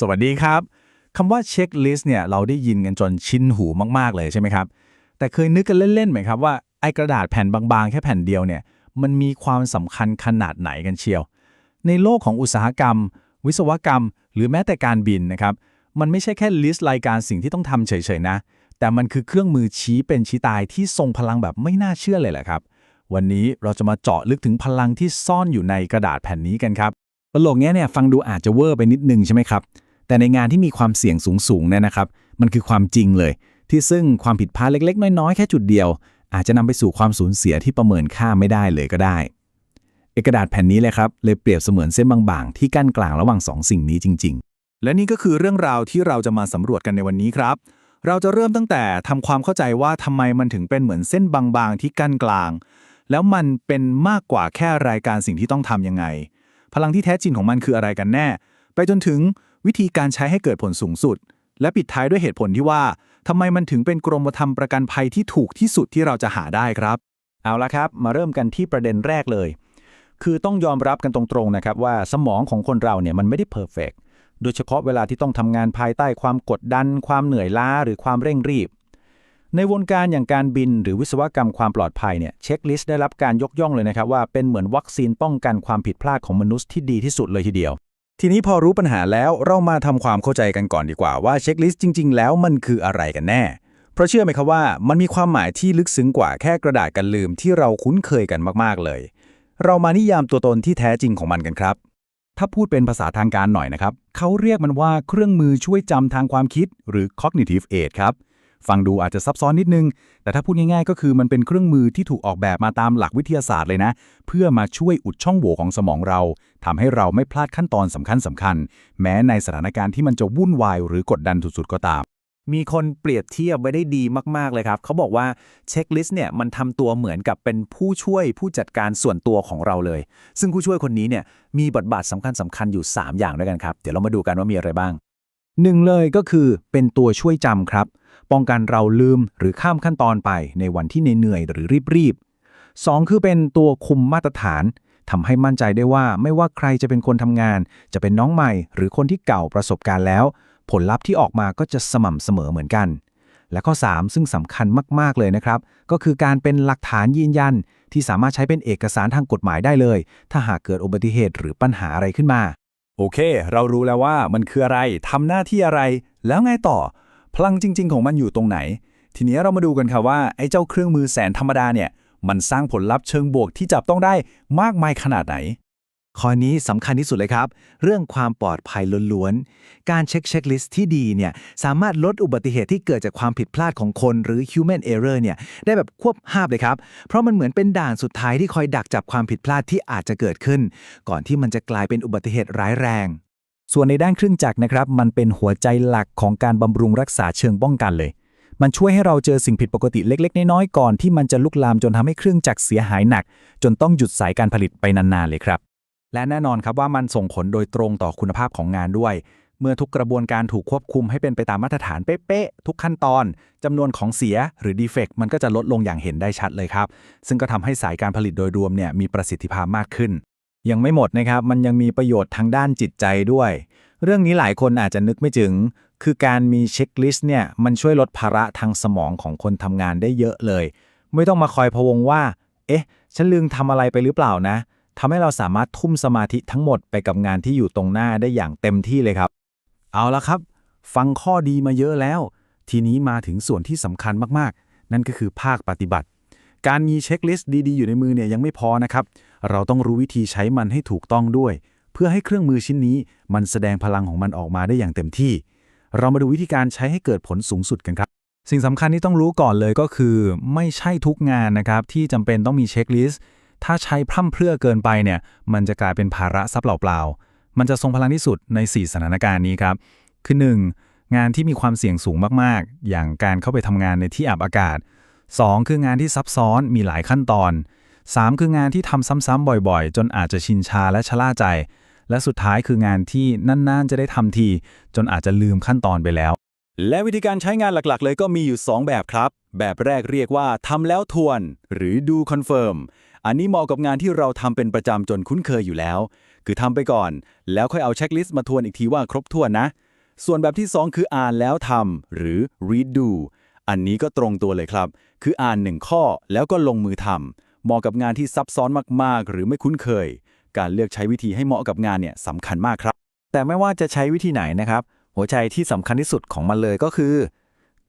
สวัสดีครับคำว่าเช็คลิสต์เนี่ยเราได้ยินกันจนชินหูมาก ๆ เลยใช่ไหมครับ แต่เคยนึกกันเล่น ๆ ไหมครับว่า ไอ้กระดาษแผ่นบางๆ แค่แผ่นเดียวเนี่ยมันมีความสำคัญขนาดไหนกันเชียว ในโลกของอุตสาหกรรม วิศวกรรม หรือแม้แต่การบินนะครับมันไม่ใช่แค่ลิสต์รายการสิ่งที่ต้องทำเฉยๆนะ แต่มันคือเครื่องมือชี้เป็นชี้ตายที่ทรงพลังแบบไม่น่าเชื่อเลยแหละครับ วันนี้เราจะมาเจาะลึกถึงพลังที่ซ่อนอยู่ในกระดาษแผ่นนี้กันครับประโลกนี้เนี่ยฟังดูอาจจะเวอร์ไปนิดนึงใช่ไหมครับ แต่ในงานที่มีความเสี่ยงสูงๆเนี่ยนะครับ มันคือความจริงเลย ที่ซึ่งความผิดพลาดเล็ก ๆ น้อยๆ แค่จุดเดียว อาจจะนำไปสู่ความสูญเสียที่ประเมินค่าไม่ได้เลยก็ได้ เอกระดาษแผ่นนี้เลยครับ เลยเปรียบเสมือนเส้นบางๆ ที่กั้นกลางระหว่างสองสิ่งนี้จริง ๆ และนี่ก็คือเรื่องราวที่เราจะมาสำรวจกันในวันนี้ครับ เราจะเริ่มตั้งแต่ทำความเข้าใจว่าทำไมมันถึงเป็นเหมือนเส้นบางๆ ที่กั้นกลาง แล้วมันเป็นมากกว่าแค่รายการสิ่งที่ต้องทำยังไง พลังที่แท้จริงของมันคืออะไรกันแน่ ไปจนถึง วิธีการใช้ให้เกิดผลสูงสุด และปิดท้ายด้วยเหตุผลที่ว่าทำไมมันถึงเป็นกรมธรรม์ประกันภัยที่ถูกที่สุดที่เราจะหาได้ครับ เอาละครับ มาเริ่มกันที่ประเด็นแรกเลย คือต้องยอมรับกันตรงๆนะครับว่าสมองของคนเราเนี่ยมันไม่ได้เพอร์เฟกโดยเฉพาะเวลาที่ต้องทำงานภายใต้ความกดดัน ความเหนื่อยล้าหรือความเร่งรีบ ในวงการอย่างการบินหรือวิศวกรรมความปลอดภัยเนี่ยเช็คลิสต์ได้รับการยกย่องเลยนะครับว่าเป็นเหมือนวัคซีนป้องกันความผิดพลาดของมนุษย์ที่ดีที่สุดเลยทีเดียว ทีนี้พอรู้ปัญหาแล้วเรามาทำความเข้าใจกันก่อนดีกว่าว่าเช็คลิสต์จริง ๆ แล้วมันคืออะไรกันแน่ เพราะเชื่อไหมครับว่ามันมีความหมายที่ลึกซึ้งกว่าแค่กระดาษกันลืมที่เราคุ้นเคยกันมากๆเลย เรามานิยามตัวตนที่แท้จริงของมันกันครับ ถ้าพูดเป็นภาษาทางการหน่อยนะครับเขาเรียกมันว่าเครื่องมือช่วยจำทางความคิด หรือ cognitive aid ครับ ฟังดูอาจจะซับซ้อนนิดนึง แต่ถ้าพูดง่ายๆ ก็คือมันเป็นเครื่องมือที่ถูกออกแบบมาตามหลักวิทยาศาสตร์เลยนะ เพื่อมาช่วยอุดช่องโหว่ของสมองเราทำให้เราไม่พลาดขั้นตอนสำคัญสำคัญๆแม้ในสถานการณ์ที่มันจะวุ่นวายหรือกดดันสุดๆก็ตาม มีคนเปรียบเทียบไว้ได้ดีมากๆเลยครับ เขาบอกว่าเช็คลิสต์เนี่ยมันทำตัวเหมือนกับเป็นผู้ช่วยผู้จัดการส่วนตัวของเราเลย ซึ่งผู้ช่วยคนนี้เนี่ยมีบทบาทสำคัญสำคัญอยู่ 3 อย่างด้วยกันครับ เดี๋ยวเรามาดูกันว่ามีอะไรบ้าง หนึ่งเลยก็คือเป็นตัวช่วยจำครับ ป้องกันเราลืมหรือข้ามขั้นตอนไปในวันที่เหนื่อยหรือรีบๆสองคือเป็นตัวคุมมาตรฐานทำให้มั่นใจได้ว่าไม่ว่าใครจะเป็นคนทำงาน จะเป็นน้องใหม่ หรือคนที่เก่าประสบการณ์แล้ว ผลลัพธ์ที่ออกมาก็จะสม่ำเสมอเหมือนกัน และข้อ 3 ซึ่งสำคัญมาก ๆ เลยนะครับ ก็คือการเป็นหลักฐานยืนยัน ที่สามารถใช้เป็นเอกสารทางกฎหมายได้เลย ถ้าหากเกิดอุบัติเหตุหรือปัญหาอะไรขึ้นมา โอเค เรารู้แล้วว่ามันคืออะไรทำหน้าที่อะไร แล้วไงต่อ พลังจริง ๆ ของมันอยู่ตรงไหน ทีนี้เรามาดูกันค่ะว่าไอ้เจ้าเครื่องมือแสนธรรมดาเนี่ย มันสร้างผลลัพธ์เชิงบวกที่จับต้องได้มากมายขนาดไหน ข้อนี้สำคัญที่สุดเลยครับ เรื่องความปลอดภัยล้วนๆ การเช็คเช็คลิสต์ที่ดีเนี่ยสามารถลดอุบัติเหตุที่เกิดจากความผิดพลาดของคนหรือ human error เนี่ยได้แบบควบห้าบเลยครับ เพราะมันเหมือนเป็นด่านสุดท้ายที่คอยดักจับความผิดพลาดที่อาจจะเกิดขึ้น ก่อนที่มันจะกลายเป็นอุบัติเหตุร้ายแรง ส่วนในด้านเครื่องจักรนะครับมันเป็นหัวใจหลักของการบำรุงรักษาเชิงป้องกันเลย มันช่วยให้เราเจอสิ่งผิดปกติเล็ก ๆ น้อยๆก่อนที่มันจะลุกลามจนทำให้เครื่องจักรเสียหายหนัก จนต้องหยุดสายการผลิตไปนานๆเลยครับ และแน่นอนครับว่ามันส่งผลโดยตรงต่อคุณภาพของงานด้วย เมื่อทุกกระบวนการถูกควบคุมให้เป็นไปตามมาตรฐานเป๊ะๆทุกขั้นตอนจำนวนของเสียหรือดีเฟกต์มันก็จะลดลงอย่างเห็นได้ชัดเลยครับ ซึ่งก็ทำให้สายการผลิตโดยรวมเนี่ยมีประสิทธิภาพมากขึ้น ยังไม่หมดนะครับมันยังมีประโยชน์ทางด้านจิตใจด้วย เรื่องนี้หลายคนอาจจะนึกไม่ถึงคือการมีเช็คลิสต์เนี่ยมันช่วยลดภาระทางสมองของคนทำงานได้เยอะเลย ไม่ต้องมาคอยพะวงว่า เอ๊ะ ฉันลืมทำอะไรไปหรือเปล่านะ ทำให้เราสามารถทุ่มสมาธิทั้งหมดไปกับงานที่อยู่ตรงหน้าได้อย่างเต็มที่เลยครับ เอาละครับ ฟังข้อดีมาเยอะแล้ว ทีนี้มาถึงส่วนที่สำคัญมากๆ นั่นก็คือภาคปฏิบัติ การมีเช็คลิสต์ดีๆ อยู่ในมือเนี่ยยังไม่พอนะครับ เราต้องรู้วิธีใช้มันให้ถูกต้องด้วย เพื่อให้เครื่องมือชิ้นนี้ มันแสดงพลังของมันออกมาได้อย่างเต็มที่ เรามาดูวิธีการใช้ให้เกิดผลสูงสุดกันครับสิ่งสำคัญที่ต้องรู้ก่อนเลยก็คือ ไม่ใช่ทุกงานนะครับที่จำเป็นต้องมีเช็คลิสต์ ถ้าใช้พร่ำเพรื่อเกินไปเนี่ย มันจะกลายเป็นภาระซับเปล่าๆ มันจะทรงพลังที่สุดใน 4 สถานการณ์นี้ครับ คือ 1. งานที่มีความเสี่ยงสูงมากๆ อย่างการเข้าไปทำงานในที่อับอากาศ 2. คืองานที่ซับซ้อนมีหลายขั้นตอน 3. คืองานที่ทำซ้ำๆบ่อยๆ จนอาจจะชินชาและชะล่าใจ และสุดท้ายคืองานที่นานๆ จะได้ทำที จนอาจจะลืมขั้นตอนไปแล้ว และวิธีการใช้งานหลักๆ เลยก็มีอยู่ 2 แบบครับ แบบแรกเรียกว่าทำแล้วทวน หรือดูคอนเฟิร์ม อันนี้เหมาะกับงานที่เราทำเป็นประจำจนคุ้นเคยอยู่แล้ว คือทำไปก่อน แล้วค่อยเอาเช็คลิสต์มาทวนอีกทีว่าครบถ้วนนะ ส่วนแบบที่ 2 คืออ่านแล้วทำหรือ read do อันนี้ก็ตรงตัวเลยครับ คืออ่านหนึ่งข้อแล้วก็ลงมือทำเหมาะกับงานที่ซับซ้อนมากๆ หรือไม่คุ้นเคย การเลือกใช้วิธีให้เหมาะกับงานเนี่ยสำคัญมากครับ แต่ไม่ว่าจะใช้วิธีไหนนะครับ หัวใจที่สำคัญที่สุดของมันเลยก็คือ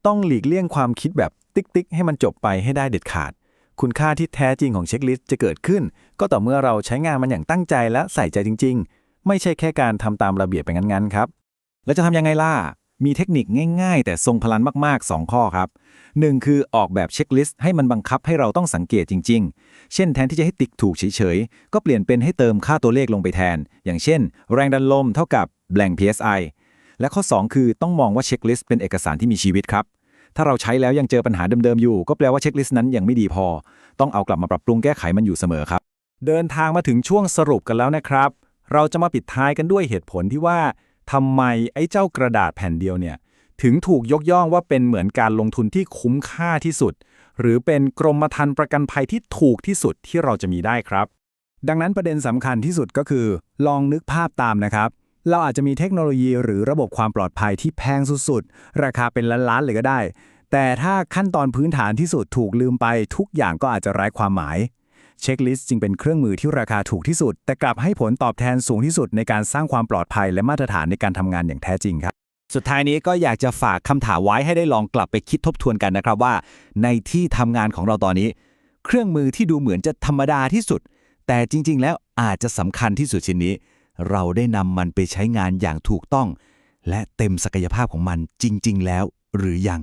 ต้องหลีกเลี่ยงความคิดแบบติ๊กๆให้มันจบไปให้ได้เด็ดขาด คุณค่าที่แท้จริงของเช็คลิสต์จะเกิดขึ้น ก็ต่อเมื่อเราใช้งานมันอย่างตั้งใจและใส่ใจจริง ๆ ไม่ใช่แค่การทำตามระเบียบไปงั้นๆครับแล้วจะทำยังไงล่ะมีเทคนิคง่ายๆ แต่ทรงพลังมากๆ 2 ข้อครับ 1 คือออกแบบเช็คลิสต์ให้มันบังคับให้เราต้องสังเกตจริง ๆ เช่นแทนที่จะให้ติ๊กถูกเฉยๆ ก็เปลี่ยนเป็นให้เติมค่าตัวเลขลงไปแทน อย่างเช่น แรงดันลมเท่ากับ blank psi และข้อ 2 คือต้องมองว่าเช็คลิสต์เป็นเอกสารที่มีชีวิตครับ ถ้าเราใช้แล้วยังเจอปัญหาเดิมๆอยู่ ก็แปลว่าเช็คลิสต์นั้นยังไม่ดีพอ ต้องเอากลับมาปรับปรุงแก้ไขมันอยู่เสมอครับ เดินทางมาถึงช่วงสรุปกันแล้วนะครับ เราจะมาปิดท้ายกันด้วยเหตุผลที่ว่าทำไมไอ้เจ้ากระดาษแผ่นเดียวเนี่ยถึงถูกยกย่องว่าเป็นเหมือนการลงทุนที่คุ้มค่าที่สุด หรือเป็นกรมธรรม์ประกันภัยที่ถูกที่สุดที่เราจะมีได้ครับ ดังนั้นประเด็นสำคัญที่สุดก็คือ ลองนึกภาพตามนะครับ เราอาจจะมีเทคโนโลยีหรือระบบความปลอดภัยที่แพงสุดๆ ราคาเป็นล้านๆเลยก็ได้ แต่ถ้าขั้นตอนพื้นฐานที่สุดถูกลืมไปทุกอย่างก็อาจจะไร้ความหมาย เช็คลิสต์จึงเป็นเครื่องมือที่ราคาถูกที่สุด แต่กลับให้ผลตอบแทนสูงที่สุดในการสร้างความปลอดภัยและมาตรฐานในการทำงานอย่างแท้จริงครับสุดท้ายนี้ก็อยากจะฝากคำถามไว้ให้ได้ลองกลับไปคิดทบทวนกันนะครับว่า ในที่ทำงานของเราตอนนี้ เครื่องมือที่ดูเหมือนจะธรรมดาที่สุด แต่จริง ๆ แล้วอาจจะสำคัญที่สุดชิ้นนี้ เราได้นำมันไปใช้งานอย่างถูกต้อง และเต็มศักยภาพของมันจริง ๆ แล้วหรือยัง